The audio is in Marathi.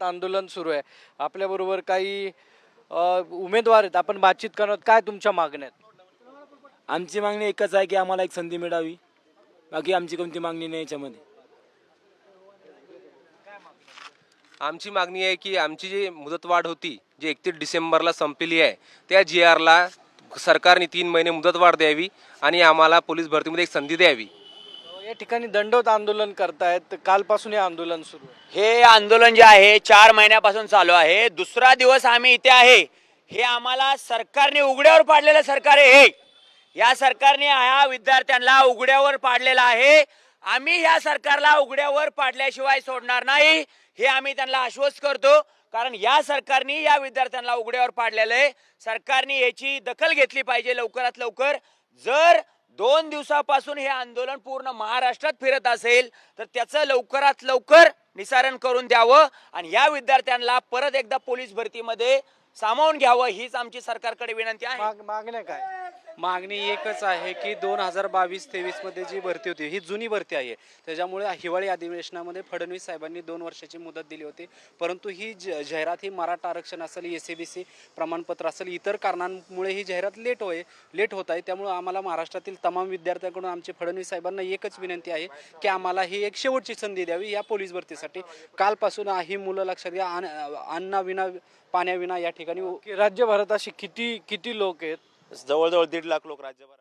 आंदोलन सुरू आहे. आपल्याबरोबर काही अ, उमेदवार आहेत. आपण बातचीत करत काय तुमच्या मागण्या आहेत? आमची मागणी एकच आहे की आम्हाला एक संधी मिळावी. बाकी आमची कोणती मागणी नाही याच्यामध्ये. आमची मागणी आहे की आमची जी मुदतवाढ होती जी एकतीस डिसेंबरला संपलेली आहे त्या जी आरला सरकारने तीन महिने मुदतवाढ द्यावी आणि आम्हाला पोलीस भरतीमध्ये एक संधी द्यावी. या ठिकाणी दंडवत आंदोलन करतायत. कालपासून हे आंदोलन सुरू आहे. हे आंदोलन जे आहे चार महिन्यापासून चालू आहे. दुसरा दिवस आम्ही इथे आहे. हे आम्हाला सरकारने उघड्यावर पाडलेलं सरकार आहे. हे या सरकारने ह्या विद्यार्थ्यांना उघड्यावर पाडलेलं आहे. आम्ही या सरकारला उघड्यावर पाडल्याशिवाय सोडणार नाही. हे आम्ही त्यांना आश्वस्त करतो. कारण या सरकारने या विद्यार्थ्यांना उघड्यावर पाडलेलं आहे. सरकारने याची दखल घेतली पाहिजे लवकरात लवकर. जर दोन दिवसापासून हे आंदोलन पूर्ण महाराष्ट्रात फिरत असेल तर त्याचं लवकरात लवकर निसारण करून द्यावं आणि या विद्यार्थ्यांना परत एकदा पोलीस भरतीमध्ये सामावून घ्यावं हीच आमची सरकारकडे विनंती आहे. मागण्या काय? मागणी एकच आहे की दोन हजार बावीस तेवीसमध्ये जी भरती होती ही जुनी भरती आहे. त्याच्यामुळे हिवाळी अधिवेशनामध्ये फडणवीस साहेबांनी दोन वर्षाची मुदत दिली होती. परंतु ही ज- जाहिरात ही मराठा आरक्षण असेल एस बी सी प्रमाणपत्र असेल इतर कारणांमुळे ही जाहिरात लेट होय लेट होत आहे. त्यामुळे आम्हाला महाराष्ट्रातील तमाम विद्यार्थ्यांकडून आमचे फडणवीस साहेबांना एकच विनंती आहे की आम्हाला ही एक शेवटची संधी द्यावी या पोलीस भरतीसाठी. कालपासून ही मुलं लक्षात घ्या. अन्नाविना पाण्याविना या ठिकाणी राज्यभरात असे किती किती लोक आहेत? जवळजवळ दीड लाख लोक राज्यभर